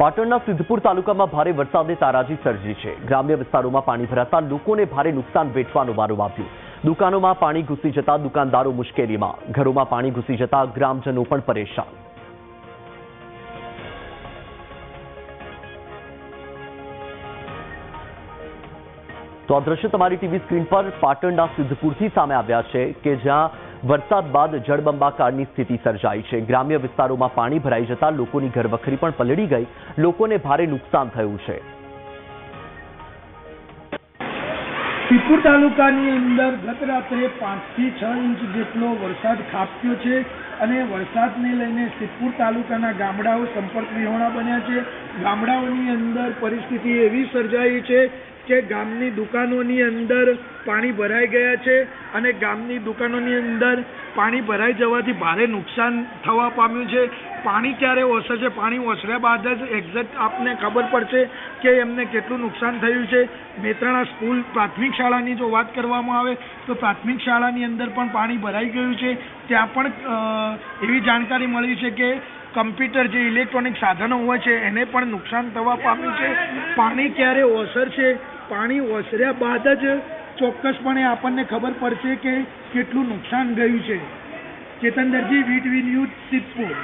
પાટણના સિદ્ધપુર તાલુકામાં ભારે વરસાદે તારાજી સર્જી છે. ગ્રામ્ય વિસ્તારોમાં પાણી ભરાતા લોકોને ભારે નુકસાન વેઠવાનો વારો આવ્યો. દુકાનોમાં પાણી ઘૂસી જતા દુકાનદારો મુશ્કેલીમાં. ઘરોમાં પાણી ઘૂસી જતા ગ્રામજનો પણ પરેશાન. તો આ દ્રશ્ય તમારી ટીવી સ્ક્રીન પર પાટણના સિદ્ધપુરથી સામે આવ્યા છે કે જ્યાં વરસાદ બાદ જળબંબાકારની સ્થિતિ સર્જાઈ છે. ગ્રામ્ય વિસ્તારોમાં પાણી ભરાઈ જતા લોકોની ઘરવખરી પણ પલળી ગઈ. લોકોને ભારે નુકસાન થયું છે. સિદ્ધપુર તાલુકાની અંદર ગત રાત્રે પાંચથી છ ઇંચ જેટલો વરસાદ ખાબક્યો છે અને વરસાદને લઈને સિદ્ધપુર તાલુકાના ગામડાઓ સંપર્ક વિહોણા બન્યા છે. ગામડાઓની અંદર પરિસ્થિતિ એવી સર્જાઈ છે કે ગામની દુકાનોની અંદર પાણી ભરાઈ ગયા છે અને ગામની દુકાનોની અંદર પાણી ભરાઈ જવાથી ભારે નુકસાન થવા પામ્યું છે. પાણી ક્યારે ઓસરશે? પાણી ઓસર્યા બાદ જ એક્ઝેક્ટ આપને ખબર પડશે કે એમને કેટલું નુકસાન થયું છે. મેત્રાણા સ્કૂલ પ્રાથમિક શાળાની જો વાત કરવામાં આવે તો પ્રાથમિક શાળાની અંદર પણ પાણી ભરાઈ ગયું છે. ત્યાં પણ એવી જાણકારી મળી છે કે કમ્પ્યુટર જે ઇલેક્ટ્રોનિક સાધનો હોય છે, એને પણ નુકસાન થવા પામ્યું છે. પાણી ક્યારે ઓસરશે? પાણી ઓસર્યા બાદ જ ચોક્કસપણે આપણને ખબર પડશે કે કેટલું નુકસાન ગયું છે. Chetan Darji VTV news Sidhpur.